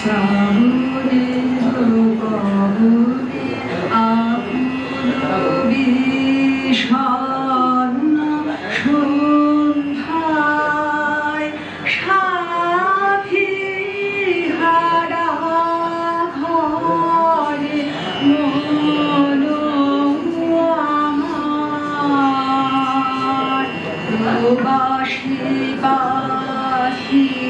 সামনে গহনে আপন বিষণ্ণ সন্ধ্যায় সাথী হারা ঘরে মন আমার বাসি বাসি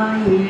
Yeah.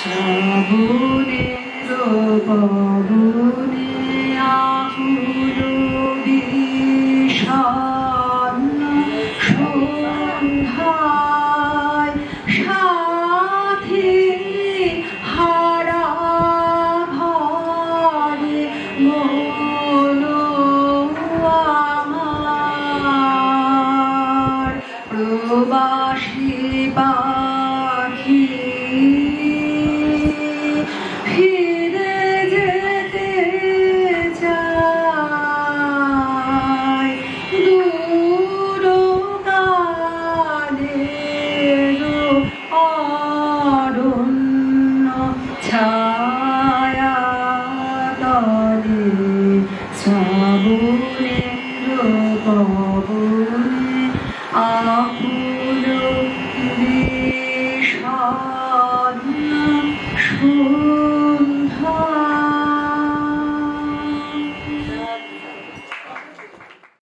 শ্রাবণের পবনে আহুল সন্ধ্যায় সাথে হারা ভরে মন আমার প্রবাসী বা কবুলে কবুলে আপু